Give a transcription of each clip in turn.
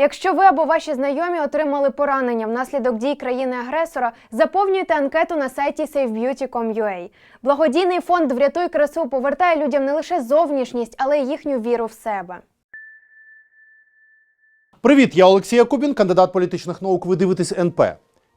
Якщо ви або ваші знайомі отримали поранення внаслідок дій країни-агресора, заповнюйте анкету на сайті savebeauty.com.ua. Благодійний фонд Врятуй красу повертає людям не лише зовнішність, але й їхню віру в себе. Привіт, я Олексій Якубін, кандидат політичних наук. Ви дивитесь НП.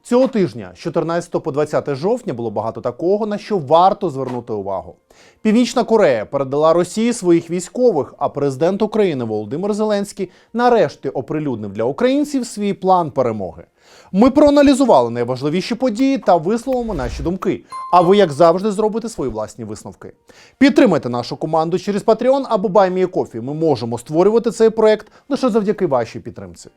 Цього тижня, з 14 по 20 жовтня, було багато такого, на що варто звернути увагу. Північна Корея передала Росії своїх військових, а президент України Володимир Зеленський нарешті оприлюднив для українців свій план перемоги. Ми проаналізували найважливіші події та висловимо наші думки. А ви, як завжди, зробите свої власні висновки. Підтримайте нашу команду через Patreon або BuyMeACoffee. Ми можемо створювати цей проект лише завдяки вашій підтримці.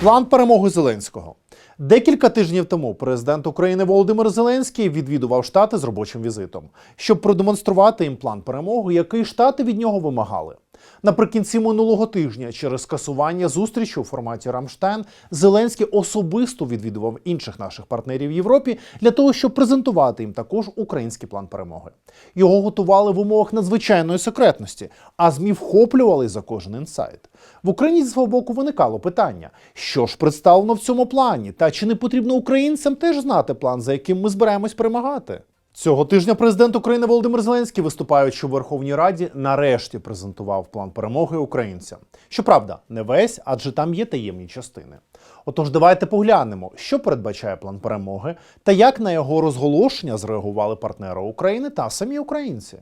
План перемоги Зеленського. Декілька тижнів тому президент України Володимир Зеленський відвідував штати з робочим візитом, щоб продемонструвати їм план перемоги, який штати від нього вимагали. Наприкінці минулого тижня, через скасування зустрічі у форматі Рамштайн, Зеленський особисто відвідував інших наших партнерів в Європі для того, щоб презентувати їм також український план перемоги. Його готували в умовах надзвичайної секретності, а змі вхоплювали за кожен інсайт. В Україні зі свого боку виникало питання: що ж представлено в цьому плані, та чи не потрібно українцям теж знати план, за яким ми збираємось перемагати? Цього тижня президент України Володимир Зеленський, виступаючи у Верховній Раді, нарешті презентував план перемоги українцям. Щоправда, не весь, адже там є таємні частини. Отож, давайте поглянемо, що передбачає план перемоги та як на його розголошення зреагували партнери України та самі українці.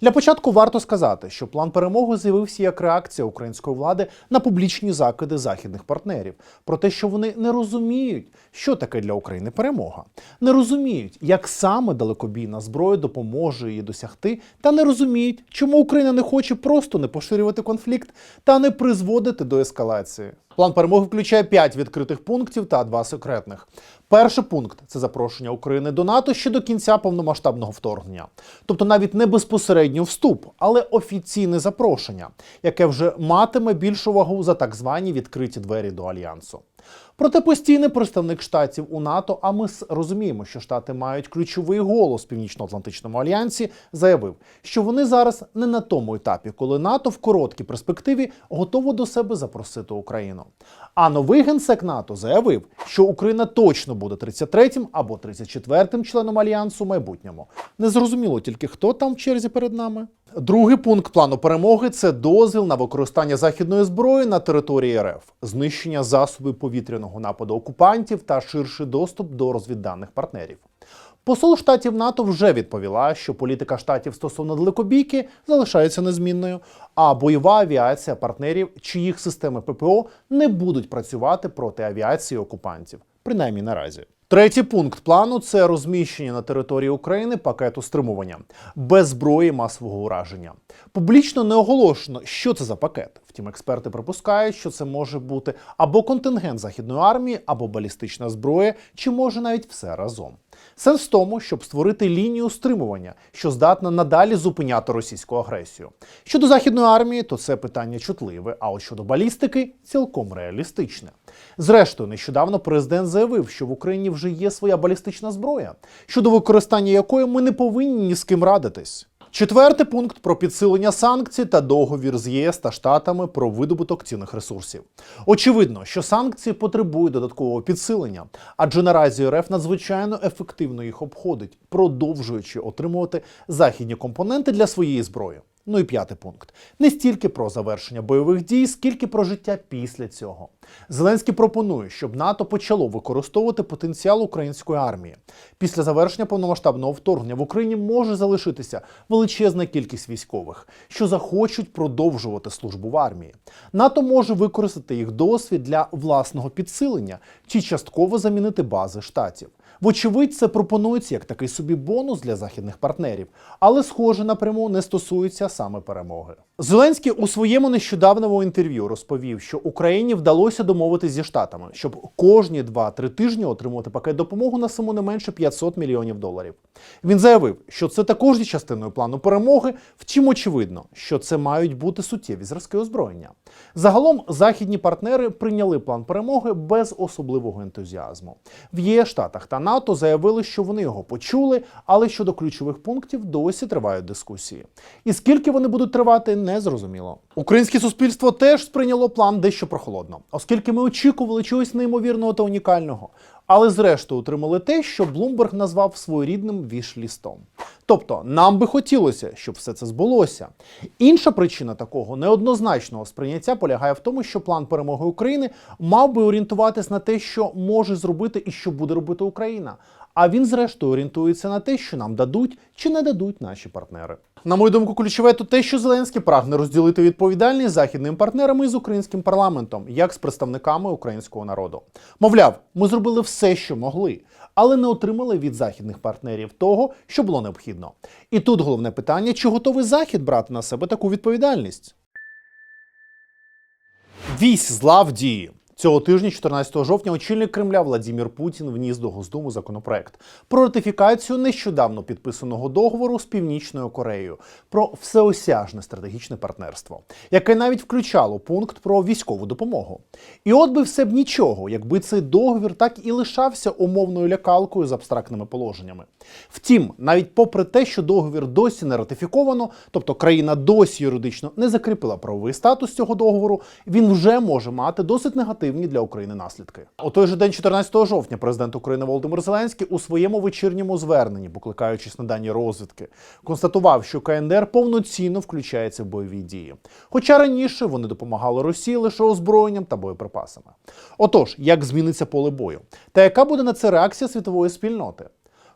Для початку варто сказати, що план перемоги з'явився як реакція української влади на публічні закиди західних партнерів про те, що вони не розуміють, що таке для України перемога, не розуміють, як саме далекобійна зброя допоможе її досягти, та не розуміють, чому Україна не хоче просто не поширювати конфлікт та не призводити до ескалації. План перемоги включає 5 відкритих пунктів та 2 секретних. Перший пункт це запрошення України до НАТО ще до кінця повномасштабного вторгнення, тобто навіть не безпосередньо вступ, але офіційне запрошення, яке вже матиме більшу вагу за так звані відкриті двері до альянсу. Проте постійний представник штатів у НАТО, а ми розуміємо, що штати мають ключовий голос в Північно-Атлантичному альянсі, заявив, що вони зараз не на тому етапі, коли НАТО в короткій перспективі готово до себе запросити Україну. А новий генсек НАТО заявив, що Україна точно буде 33-м або 34-м членом альянсу в майбутньому. Незрозуміло тільки хто там в черзі перед нами. Другий пункт плану перемоги це дозвіл на використання західної зброї на території РФ, знищення засобів повітряного нападу окупантів та ширший доступ до розвідданих партнерів. Посол штатів НАТО вже відповіла, що політика штатів стосовно далекобійки залишається незмінною, а бойова авіація партнерів, чиїх системи ППО не будуть працювати проти авіації окупантів, принаймні наразі. Третій пункт плану це розміщення на території України пакету стримування без зброї масового ураження. Публічно не оголошено, що це за пакет. Втім, експерти припускають, що це може бути або контингент західної армії, або балістична зброя, чи може навіть все разом. Сенс в тому, щоб створити лінію стримування, що здатна надалі зупиняти російську агресію. Щодо західної армії, то це питання чутливе, а от щодо балістики цілком реалістичне. Зрештою, нещодавно президент заявив, що в Україні вже є своя балістична зброя, щодо використання якої ми не повинні ні з ким радитись. Четвертий пункт про підсилення санкцій та договір з ЄС та Штатами про видобуток цінних ресурсів. Очевидно, що санкції потребують додаткового підсилення, адже наразі РФ надзвичайно ефективно їх обходить, продовжуючи отримувати західні компоненти для своєї зброї. Ну і п'ятий пункт: не стільки про завершення бойових дій, скільки про життя після цього. Зеленський пропонує, щоб НАТО почало використовувати потенціал української армії. Після завершення повномасштабного вторгнення в Україні може залишитися величезна кількість військових, що захочуть продовжувати службу в армії. НАТО може використати їх досвід для власного підсилення чи частково замінити бази штатів. Вочевидь, це пропонується як такий собі бонус для західних партнерів, але, схоже, напряму не стосується саме перемоги. Зеленський у своєму нещодавному інтерв'ю розповів, що Україні вдалося домовитися зі штатами, щоб кожні 2-3 тижні отримувати пакет допомоги на суму не менше 500 мільйонів доларів. Він заявив, що це також є частиною плану перемоги. Втім, очевидно, що це мають бути суттєві зразки озброєння. Загалом західні партнери прийняли план перемоги без особливого ентузіазму. В ЄС Штатах та НАТО заявили, що вони його почули, але щодо ключових пунктів досі тривають дискусії. І скільки вони будуть тривати, не зрозуміло. Українське суспільство теж сприйняло план дещо прохолодно, оскільки ми очікували чогось неймовірного та унікального. Але зрештою отримали те, що Блумберг назвав своєрідним віш-лістом. Тобто, нам би хотілося, щоб все це збулося. Інша причина такого неоднозначного сприйняття полягає в тому, що план перемоги України мав би орієнтуватись на те, що може зробити і що буде робити Україна. А він, зрештою, орієнтується на те, що нам дадуть чи не дадуть наші партнери. На мою думку, ключове тут те, що Зеленський прагне розділити відповідальність з західними партнерами і з українським парламентом, як з представниками українського народу. Мовляв, ми зробили все, що могли, але не отримали від західних партнерів того, що було необхідно. І тут головне питання: чи готовий захід брати на себе таку відповідальність? Вісь зла в дії. Цього тижня, 14 жовтня, очільник Кремля Владімір Путін вніс до Госдуму законопроект про ратифікацію нещодавно підписаного договору з Північною Кореєю про всеосяжне стратегічне партнерство, яке навіть включало пункт про військову допомогу. І от би все б нічого, якби цей договір так і лишався умовною лякалкою з абстрактними положеннями. Втім, навіть попри те, що договір досі не ратифіковано, тобто країна досі юридично не закріпила правовий статус цього договору, він вже може мати досить негативні для України наслідки. У той же день, 14 жовтня, президент України Володимир Зеленський у своєму вечірньому зверненні, покликаючись на дані розвідки, констатував, що КНДР повноцінно включається в бойові дії. Хоча раніше вони допомагали Росії лише озброєнням та боєприпасами. Отож, як зміниться поле бою? Та яка буде на це реакція світової спільноти?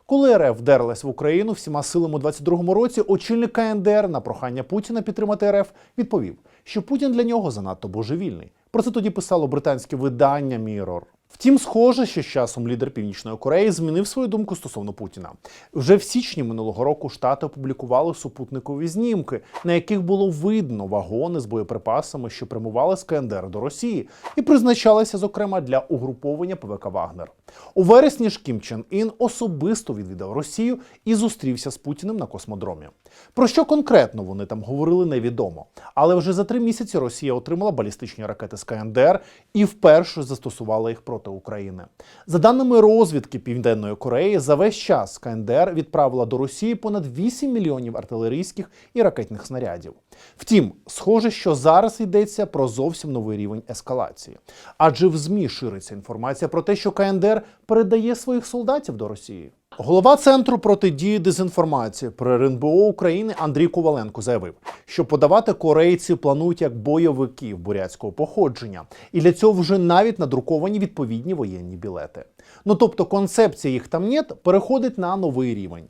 Коли РФ вдерлась в Україну всіма силами у 22-му році, очільник КНДР на прохання Путіна підтримати РФ відповів, що Путін для нього занадто божевільний. Про це тоді писало британське видання Mirror. Втім, схоже, що з часом лідер Північної Кореї змінив свою думку стосовно Путіна. Вже в січні минулого року Штати опублікували супутникові знімки, на яких було видно вагони з боєприпасами, що прямували з КНДР до Росії, і призначалися, зокрема, для угруповання ПВК Вагнер. У вересні ж Кім Чен Ін особисто відвідав Росію і зустрівся з Путіним на космодромі. Про що конкретно вони там говорили, невідомо. Але вже за три місяці Росія отримала балістичні ракети з КНДР і вперше застосувала їх проти України. За даними розвідки Південної Кореї, за весь час КНДР відправила до Росії понад 8 мільйонів артилерійських і ракетних снарядів. Втім, схоже, що зараз йдеться про зовсім новий рівень ескалації. Адже в ЗМІ шириться інформація про те, що КНДР передає своїх солдатів до Росії. Голова центру протидії дезінформації при РНБО України Андрій Коваленко заявив, що подавати корейців планують як бойовиків бурятського походження, і для цього вже навіть надруковані відповідні воєнні білети. Ну тобто концепція їх там нет переходить на новий рівень.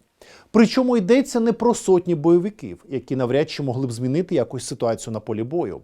Причому йдеться не про сотні бойовиків, які навряд чи могли б змінити якусь ситуацію на полі бою.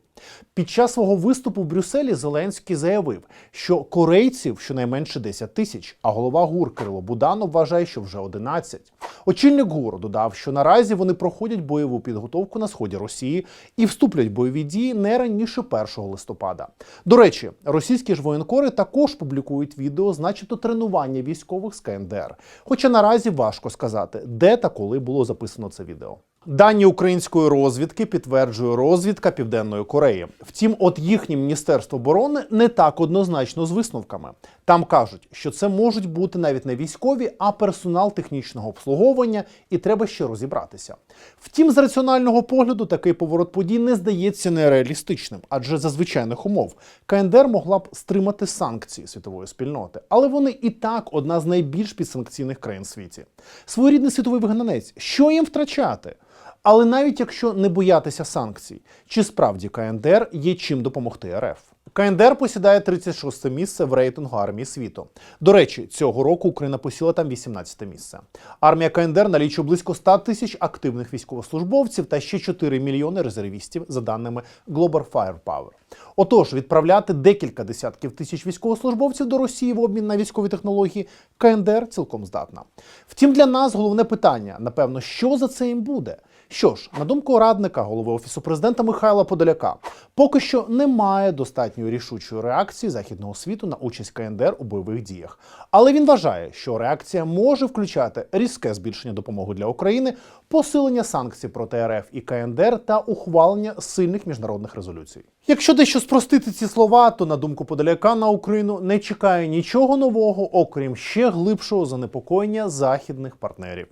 Під час свого виступу в Брюсселі Зеленський заявив, що корейців щонайменше 10 тисяч, а голова ГУР Кирило Буданов вважає, що вже 11. Очільник ГУР додав, що наразі вони проходять бойову підготовку на сході Росії і вступлять в бойові дії не раніше 1 листопада. До речі, російські ж воєнкори також публікують відео, з начебто тренування військових з КНДР. Хоча наразі важко сказати, де та коли було записано це відео. Дані української розвідки підтверджує розвідка Південної Кореї. Втім, от їхнє міністерство оборони не так однозначно з висновками. Там кажуть, що це можуть бути навіть не військові, а персонал технічного обслуговування, і треба ще розібратися. Втім, з раціонального погляду такий поворот подій не здається нереалістичним, адже за звичайних умов КНДР могла б стримати санкції світової спільноти, але вони і так одна з найбільш підсанкційних країн в світі. Своєрідний світовий вигнанець, що їм втрачати? Але навіть якщо не боятися санкцій, чи справді КНДР є чим допомогти РФ? КНДР посідає 36 місце в рейтингу армії світу. До речі, цього року Україна посіла там 18 місце. Армія КНДР налічує близько 100 тисяч активних військовослужбовців та ще 4 мільйони резервістів, за даними Global Firepower. Отож, відправляти декілька десятків тисяч військовослужбовців до Росії в обмін на військові технології КНДР цілком здатна. Втім, для нас головне питання, напевно, що за це їм буде. Що ж, на думку радника голови офісу президента Михайла Подоляка, поки що немає достатньої рішучої реакції західного світу на участь КНДР у бойових діях. Але він вважає, що реакція може включати різке збільшення допомоги для України, посилення санкцій проти РФ і КНДР та ухвалення сильних міжнародних резолюцій. Якщо дещо спростити ці слова, то на думку Подоляка на Україну не чекає нічого нового, окрім ще глибшого занепокоєння західних партнерів.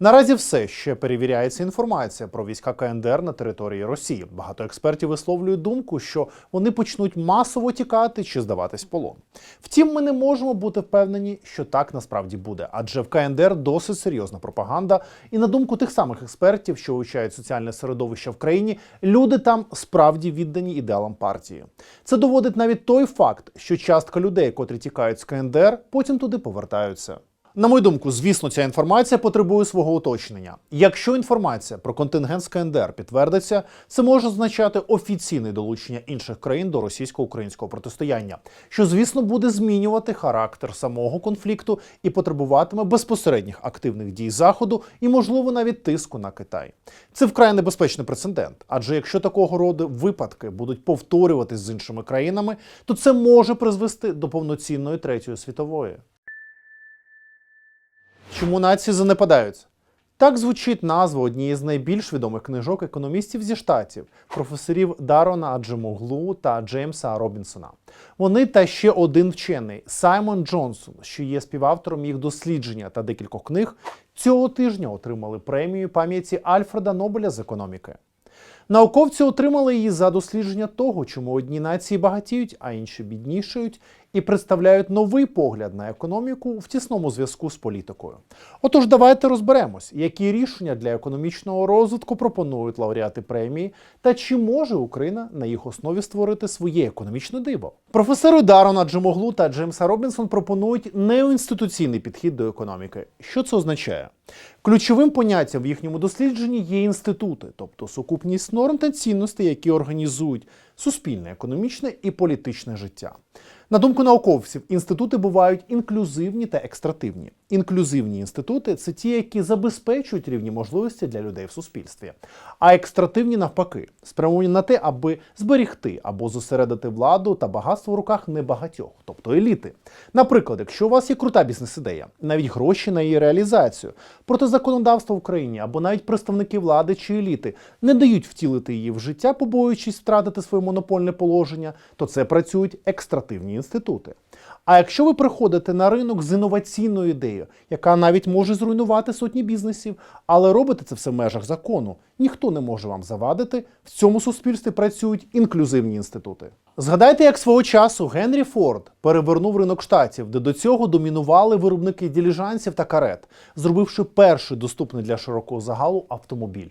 Наразі все ще перевіряється інформація про війська КНДР на території Росії. Багато експертів висловлюють думку, що вони почнуть масово тікати чи здаватись полон. Втім, ми не можемо бути впевнені, що так насправді буде, адже в КНДР досить серйозна пропаганда. І на думку тих самих експертів, що вивчають соціальне середовище в країні, люди там справді віддані ідеалам партії. Це доводить навіть той факт, що частка людей, котрі тікають з КНДР, потім туди повертаються. На мою думку, звісно, ця інформація потребує свого уточнення. Якщо інформація про контингент з КНДР підтвердиться, це може означати офіційне долучення інших країн до російсько-українського протистояння, що, звісно, буде змінювати характер самого конфлікту і потребуватиме безпосередніх активних дій Заходу і, можливо, навіть тиску на Китай. Це вкрай небезпечний прецедент, адже якщо такого роду випадки будуть повторюватись з іншими країнами, то це може призвести до повноцінної третьої світової. Чому нації занепадають? Так звучить назва однієї з найбільш відомих книжок економістів зі штатів, професорів Дарона Аджемоглу та Джеймса Робінсона. Вони та ще один вчений Саймон Джонсон, що є співавтором їх дослідження та декількох книг, цього тижня отримали премію пам'яті Альфреда Нобеля з економіки. Науковці отримали її за дослідження того, чому одні нації багатіють, а інші біднішають, і представляють новий погляд на економіку в тісному зв'язку з політикою. Отож, давайте розберемось, які рішення для економічного розвитку пропонують лауреати премії, та чи може Україна на їх основі створити своє економічне диво. Професори Дарона Джимоглу та Джеймса Робінсон пропонують неінституційний підхід до економіки. Що це означає? Ключовим поняттям в їхньому дослідженні є інститути, тобто сукупність норм та цінностей, які організують суспільне, економічне і політичне життя. На думку науковців, інститути бувають інклюзивні та екстративні. Інклюзивні інститути це ті, які забезпечують рівні можливості для людей в суспільстві. А екстративні, навпаки, спрямовані на те, аби зберігти або зосередити владу та багатство в руках небагатьох, тобто еліти. Наприклад, якщо у вас є крута бізнес-ідея, навіть гроші на її реалізацію, проте законодавство в країні або навіть представники влади чи еліти не дають втілити її в життя, побоюючись втратити своє монопольне положення, то це працюють екстративні інститути. А якщо ви приходите на ринок з інноваційною ідеєю, яка навіть може зруйнувати сотні бізнесів, але робите це все в межах закону, ніхто не може вам завадити. В цьому суспільстві працюють інклюзивні інститути. Згадайте, як свого часу Генрі Форд перевернув ринок штатів, де до цього домінували виробники діліжансів та карет, зробивши перший доступний для широкого загалу автомобіль.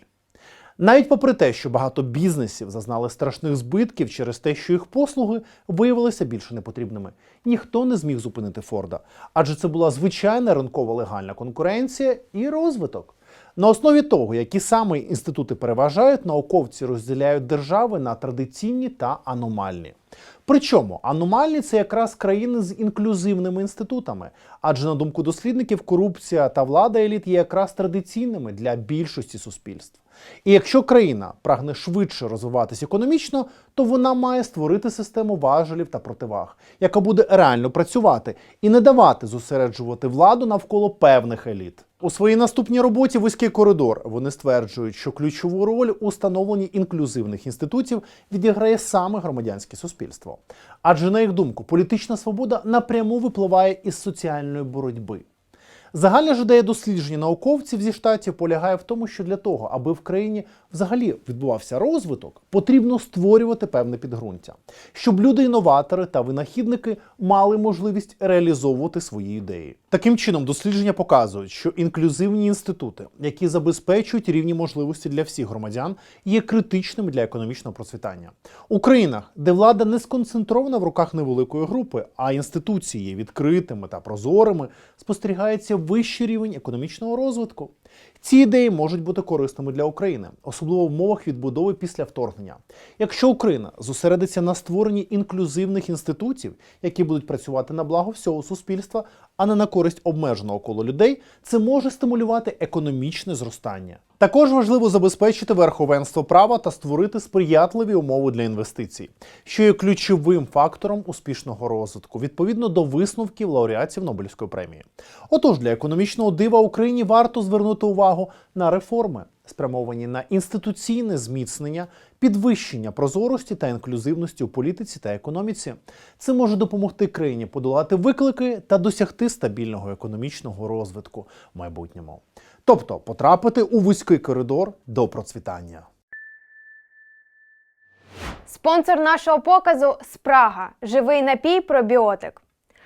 Навіть попри те, що багато бізнесів зазнали страшних збитків через те, що їх послуги виявилися більше непотрібними, ніхто не зміг зупинити Форда, адже це була звичайна ринкова легальна конкуренція і розвиток. На основі того, які саме інститути переважають, науковці розділяють держави на традиційні та аномальні. Причому аномальні це якраз країни з інклюзивними інститутами, адже на думку дослідників, корупція та влада еліт є якраз традиційними для більшості суспільств. І якщо країна прагне швидше розвиватися економічно, то вона має створити систему важелів та противаг, яка буде реально працювати і не давати зосереджувати владу навколо певних еліт. У своїй наступній роботі вузький коридор вони стверджують, що ключову роль у становленні інклюзивних інститутів відіграє саме громадянське суспільство. Адже, на їх думку, політична свобода напряму випливає із соціальної боротьби. Загальна ж ідея дослідження науковців зі штатів полягає в тому, що для того, аби в країні взагалі відбувався розвиток, потрібно створювати певне підґрунтя, щоб люди-інноватори та винахідники мали можливість реалізовувати свої ідеї. Таким чином, дослідження показують, що інклюзивні інститути, які забезпечують рівні можливості для всіх громадян, є критичними для економічного процвітання. У країнах, де влада не сконцентрована в руках невеликої групи, а інституції є відкритими та прозорими, спостерігається вищий рівень економічного розвитку. Ці ідеї можуть бути корисними для України, особливо в умовах відбудови після вторгнення. Якщо Україна зосередиться на створенні інклюзивних інститутів, які будуть працювати на благо всього суспільства, а не на користь обмеженого коло людей, це може стимулювати економічне зростання. Також важливо забезпечити верховенство права та створити сприятливі умови для інвестицій, що є ключовим фактором успішного розвитку відповідно до висновків лауреатів Нобелівської премії. Отож, для економічного дива Україні варто звернути увагу на реформи, спрямовані на інституційне зміцнення, підвищення прозорості та інклюзивності у політиці та економіці. Це може допомогти країні подолати виклики та досягти стабільного економічного розвитку в майбутньому. тобто потрапити у вузький коридор до процвітання. Спонсор нашого показу Спрага. Живий напій пробіотик.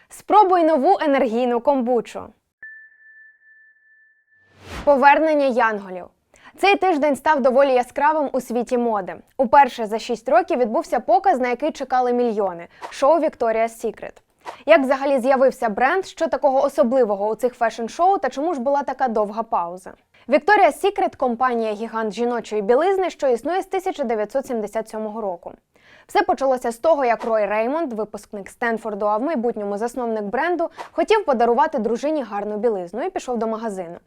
Спробуй нову енергійну комбучу. Повернення янголів. Цей тиждень став доволі яскравим у світі моди. Уперше за 6 років відбувся показ, на який чекали мільйони шоу Victoria's Secret. Як взагалі з'явився бренд, що такого особливого у цих фешн-шоу та чому ж була така довга пауза? Victoria's Secret – компанія гігант жіночої білизни, що існує з 1977 року. Все почалося з того, як Рой Реймонд, випускник Стенфорду, а в майбутньому засновник бренду, хотів подарувати дружині гарну білизну і пішов до магазину.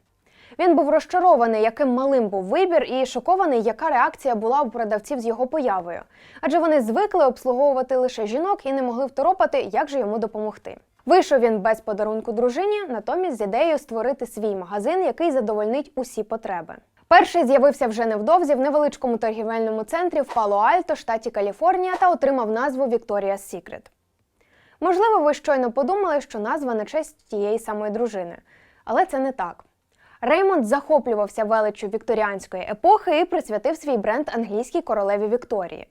Він був розчарований, яким малим був вибір, і шокований, яка реакція була у продавців з його появою. Адже вони звикли обслуговувати лише жінок і не могли второпати, як же йому допомогти. Вийшов він без подарунку дружині, натомість з ідеєю створити свій магазин, який задовольнить усі потреби. Перший з'явився вже невдовзі в невеличкому торгівельному центрі в Пало-Альто, штаті Каліфорнія, та отримав назву Victoria's Secret. Можливо, ви щойно подумали, що назва на честь тієї самої дружини, але це не так. Реймонд захоплювався величчю вікторіанської епохи і присвятив свій бренд англійській королеві Вікторії.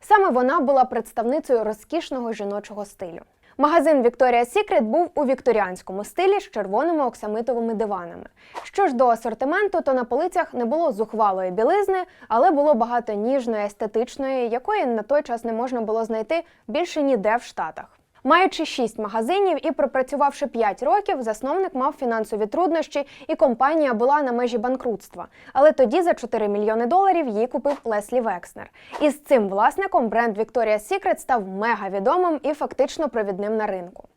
Саме вона була представницею розкішного жіночого стилю. Магазин Victoria's Secret був у вікторіанському стилі з червоними оксамитовими диванами. Що ж до асортименту, то на полицях не було зухвалої білизни, але було багато ніжної, естетичної, якої на той час не можна було знайти більше ніде в Штатах. Маючи шість магазинів і пропрацювавши 5 років, засновник мав фінансові труднощі, і компанія була на межі банкрутства. Але тоді за 4 мільйони доларів її купив Леслі Векснер. І з цим власником бренд Victoria's Secret став мега відомим і фактично провідним на ринку.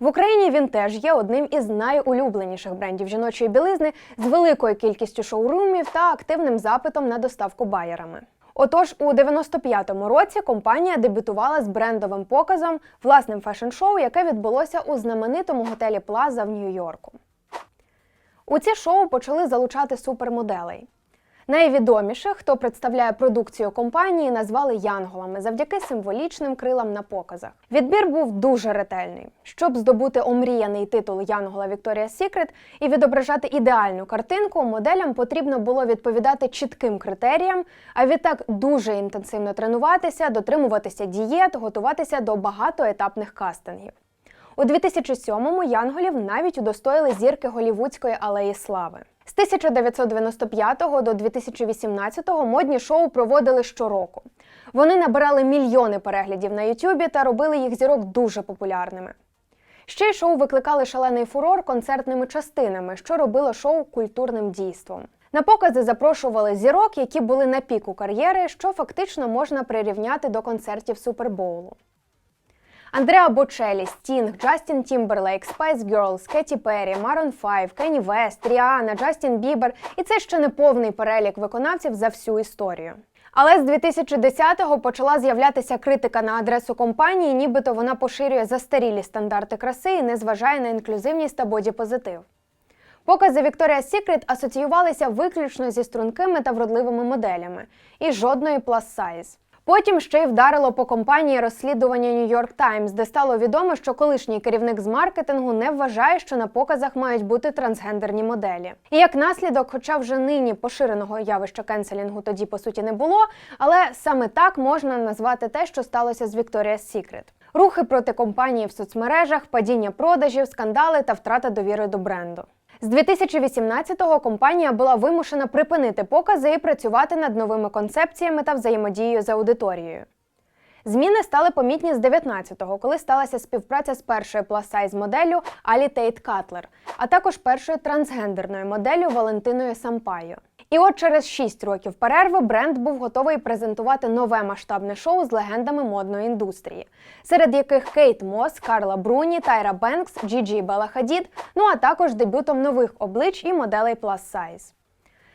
В Україні він теж є одним із найулюбленіших брендів жіночої білизни з великою кількістю шоурумів та активним запитом на доставку байерами. Отож, у 95-му році компанія дебютувала з брендовим показом власним фешн-шоу, яке відбулося у знаменитому готелі Плаза в Нью-Йорку. У ці шоу почали залучати супермоделей. Найвідоміших, хто представляє продукцію компанії, назвали янголами завдяки символічним крилам на показах. Відбір був дуже ретельний. Щоб здобути омріяний титул Янгола Victoria's Secret і відображати ідеальну картинку, моделям потрібно було відповідати чітким критеріям, а відтак дуже інтенсивно тренуватися, дотримуватися дієт, готуватися до багатоетапних кастингів. У 2007-му Янголів навіть удостоїли зірки голівудської алеї слави. З 1995 до 2018 модні шоу проводили щороку. Вони набирали мільйони переглядів на Ютубі та робили їх зірок дуже популярними. Ще й шоу викликали шалений фурор концертними частинами, що робило шоу культурним дійством. На покази запрошували зірок, які були на піку кар'єри, що фактично можна прирівняти до концертів Супербоулу. Андреа Бочелі, Стінг, Джастін Тімберлейк, Spice Girls, Кеті Перрі, Марон 5, Кенні Вест, Ріана, Джастін Бібер. І це ще не повний перелік виконавців за всю історію. Але з 2010-го почала з'являтися критика на адресу компанії, нібито вона поширює застарілі стандарти краси і не зважає на інклюзивність та бодіпозитив. Покази Victoria's Secret асоціювалися виключно зі стрункими та вродливими моделями і жодної size. Потім ще й вдарило по компанії розслідування New York Times, де стало відомо, що колишній керівник з маркетингу не вважає, що на показах мають бути трансгендерні моделі. І як наслідок, хоча вже нині поширеного явища кенселінгу тоді по суті не було, але саме так можна назвати те, що сталося з Victoria's Secret. Рухи проти компанії в соцмережах, падіння продажів, скандали та втрата довіри до бренду. З 2018-го компанія була вимушена припинити покази і працювати над новими концепціями та взаємодією з аудиторією. Зміни стали помітні з 19-го, коли сталася співпраця з першою плас-сайз моделлю Алі Тейт Катлер, а також першою трансгендерною моделлю Валентиною Сампайо. І от через 6 років перерви бренд був готовий презентувати нове масштабне шоу з легендами модної індустрії, серед яких Кейт Мос, Карла Бруні, Тайра Бенкс, Джі Белла Хадід, ну а також дебютом нових облич і моделей Plus Size.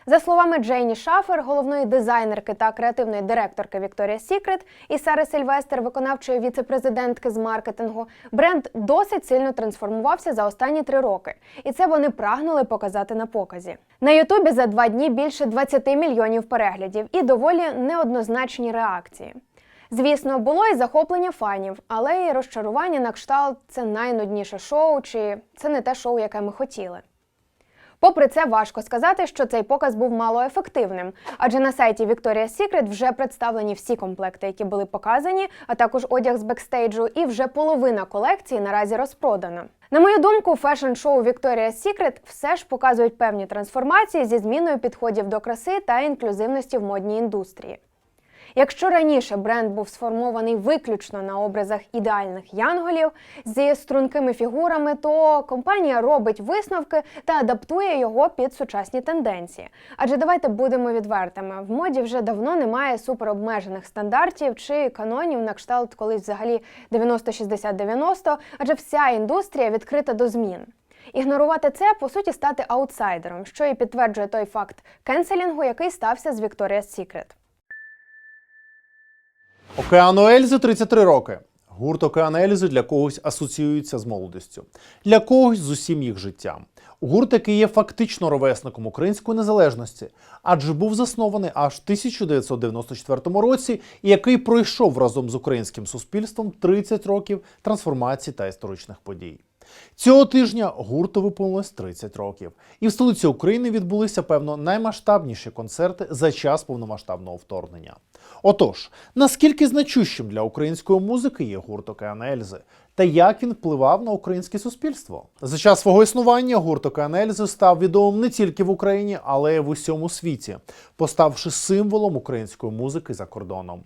За словами Джейні Шафер, головної дизайнерки та креативної директорки Victoria's Secret, і Сари Сильвестер, виконавчої віце-президентки з маркетингу, бренд досить сильно трансформувався за останні три роки, і це вони прагнули показати на показі. На Ютубі за два дні більше 20 мільйонів переглядів і доволі неоднозначні реакції. Звісно, було і захоплення фанів, але і розчарування на кшталт це найнудніше шоу, чи це не те шоу, яке ми хотіли. Попри це, важко сказати, що цей показ був малоефективним, адже на сайті Victoria's Secret вже представлені всі комплекти, які були показані, а також одяг з бекстейджу, і вже половина колекції наразі розпродана. На мою думку, фешн-шоу Victoria's Secret все ж показують певні трансформації зі зміною підходів до краси та інклюзивності в модній індустрії. Якщо раніше бренд був сформований виключно на образах ідеальних янголів зі стрункими фігурами, то компанія робить висновки та адаптує його під сучасні тенденції. Адже давайте будемо відвертими: в моді вже давно немає суперобмежених стандартів чи канонів на кшталт колись взагалі 90-60-90, адже вся індустрія відкрита до змін. Ігнорувати це по суті стати аутсайдером, що і підтверджує той факт кенселінгу, який стався з Victoria's Secret. Океану Ельзи 33 роки. Гурт Океан Ельзи для когось асоціюється з молодістю, для когось з усім їх життям. Гурт, який є фактично ровесником української незалежності, адже був заснований аж в 1994 році, і який пройшов разом з українським суспільством 30 років трансформації та історичних подій. Цього тижня гурту виповнилось 30 років, і в столиці України відбулися певно наймасштабніші концерти за час повномасштабного вторгнення. Отож, наскільки значущим для української музики є гурт Океан Ельзи, та як він впливав на українське суспільство? За час свого існування гурт Океан Ельзи став відомим не тільки в Україні, але й в усьому світі, поставши символом української музики за кордоном.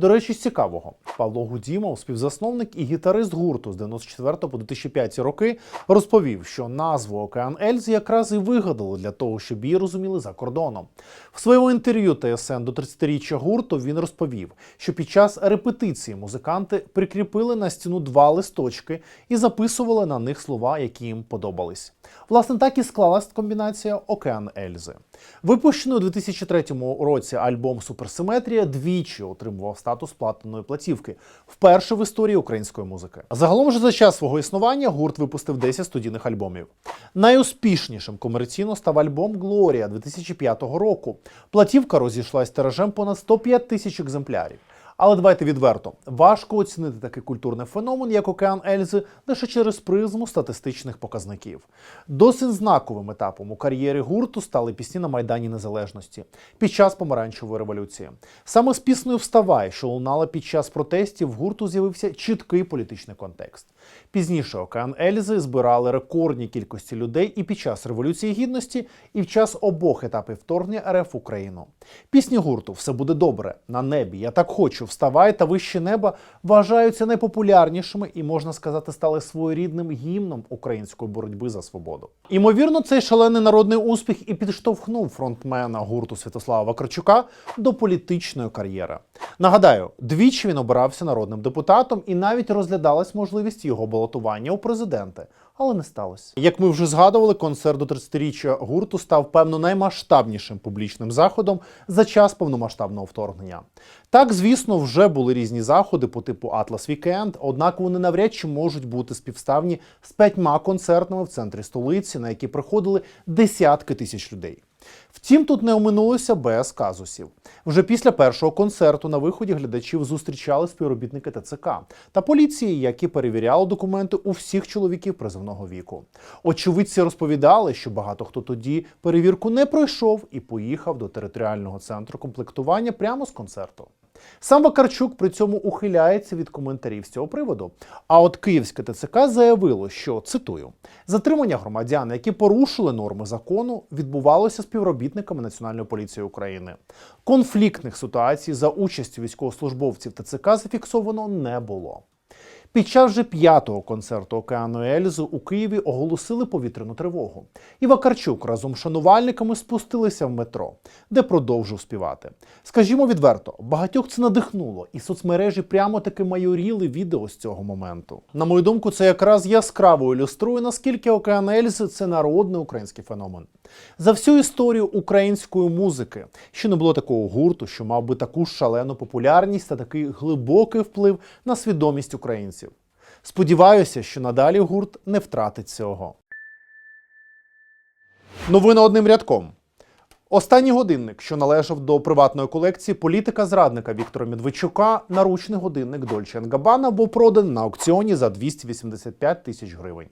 До речі, з цікавого, Павло Гудімов, співзасновник і гітарист гурту з 94 по 2005 роки, розповів, що назву Океан Ельзи якраз і вигадали для того, щоб її розуміли за кордоном. В своєму інтерв'ю ТСН до 30-річчя гурту він розповів, що під час репетиції музиканти прикріпили на стіну два листочки і записували на них слова, які їм подобались. Власне, так і склалась комбінація Океан Ельзи. Випущений у 2003 році альбом Суперсиметрія двічі отримував статус платинової платівки, вперше в історії української музики. Загалом же за час свого існування гурт випустив 10 студійних альбомів. Найуспішнішим комерційно став альбом Глорія 2005 року. Платівка розійшлась тиражем понад 105 тисяч екземплярів. Але давайте відверто, важко оцінити такий культурний феномен, як Океан Ельзи, лише через призму статистичних показників. Досить знаковим етапом у кар'єрі гурту стали пісні на Майдані Незалежності під час помаранчевої революції. Саме з піснею Вставай, що лунала під час протестів, в гурту з'явився чіткий політичний контекст. Пізніше Океан Ельзи збирали рекордні кількості людей і під час Революції Гідності, і в час обох етапів вторгнення РФ Україну. Пісні гурту Все буде добре на небі. Я так хочу. Вставай та вище неба вважаються найпопулярнішими і можна сказати, стали своєрідним гімном української боротьби за свободу. Імовірно, цей шалений народний успіх і підштовхнув фронтмена гурту Святослава Вакарчука до політичної кар'єри. Нагадаю, двічі він обирався народним депутатом і навіть розглядалась можливість його балотування у президенти. Але не сталося. Як ми вже згадували, концерт до 30-річчя гурту став певно наймасштабнішим публічним заходом за час повномасштабного вторгнення. Так, звісно, вже були різні заходи по типу Atlas Weekend, однак вони навряд чи можуть бути співставні з п'ятьма концертами в центрі столиці, на які приходили десятки тисяч людей. Втім, тут не оминулося без казусів. Вже після першого концерту на виході глядачів зустрічали співробітники ТЦК та поліції, які перевіряли документи у всіх чоловіків призовного віку. Очевидці розповідали, що багато хто тоді перевірку не пройшов і поїхав до територіального центру комплектування прямо з концерту. Сам Вакарчук при цьому ухиляється від коментарів з цього приводу. А от Київське ТЦК заявило, що цитую: затримання громадян, які порушили норми закону, відбувалося співробітниками Національної поліції України. Конфліктних ситуацій за участю військовослужбовців ТЦК зафіксовано не було. Під час же п'ятого концерту Океану Ельзи у Києві оголосили повітряну тривогу. І Вакарчук разом з шанувальниками спустилися в метро, де продовжив співати. Скажімо відверто, багатьох це надихнуло, і соцмережі прямо таки майоріли відео з цього моменту. На мою думку, це якраз яскраво ілюструє, наскільки Океан Ельзи це народний український феномен. За всю історію української музики ще не було такого гурту, що мав би таку шалену популярність та такий глибокий вплив на свідомість українців. Сподіваюся, що надалі гурт не втратить цього. Новина одним рядком. Останній годинник, що належав до приватної колекції політика зрадника Віктора Медведчука, наручний годинник Dolce Gabbana був проданий на аукціоні за 285 тисяч гривень.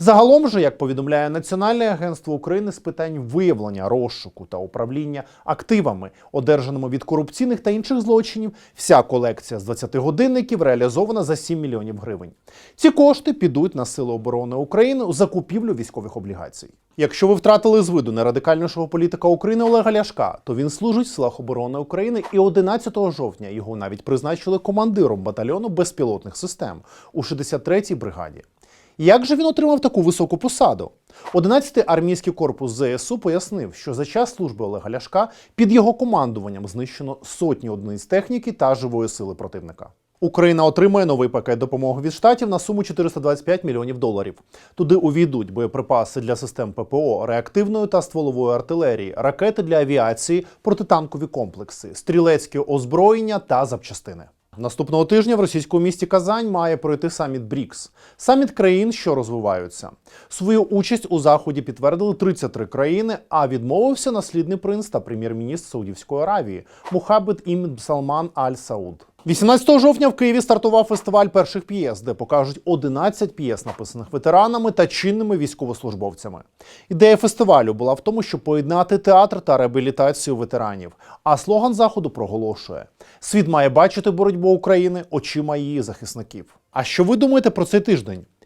Загалом же, як повідомляє Національне агентство України з питань виявлення, розшуку та управління активами, одержаними від корупційних та інших злочинів, вся колекція з 20 годинників реалізована за 7 мільйонів гривень. Ці кошти підуть на Сили оборони України у закупівлю військових облігацій. Якщо ви втратили з виду нерадикальнішого політика України Олега Ляшка, то він служить в силах оборони України і 11 жовтня його навіть призначили командиром батальйону безпілотних систем у 63-й бригаді. Як же він отримав таку високу посаду? 11-й армійський корпус ЗСУ пояснив, що за час служби Олега Ляшка під його командуванням знищено сотні одиниць техніки та живої сили противника. Україна отримує новий пакет допомоги від штатів на суму 425 мільйонів доларів. Туди увійдуть боєприпаси для систем ППО, реактивної та стволової артилерії, ракети для авіації, протитанкові комплекси, стрілецьке озброєння та запчастини. Наступного тижня в російському місті Казань має пройти саміт БРІКС – саміт країн, що розвиваються. Свою участь у заході підтвердили 33 країни, а відмовився наслідний принц та прем'єр-міністр Саудівської Аравії Мухаббет ім Салман Аль Сауд. 18 жовтня в Києві стартував фестиваль перших п'єс, де покажуть 11 п'єс, написаних ветеранами та чинними військовослужбовцями. Ідея фестивалю була в тому, щоб поєднати театр та реабілітацію ветеранів. А слоган заходу проголошує: світ має бачити боротьбу України очима її захисників. А що ви думаєте про цей тиждень?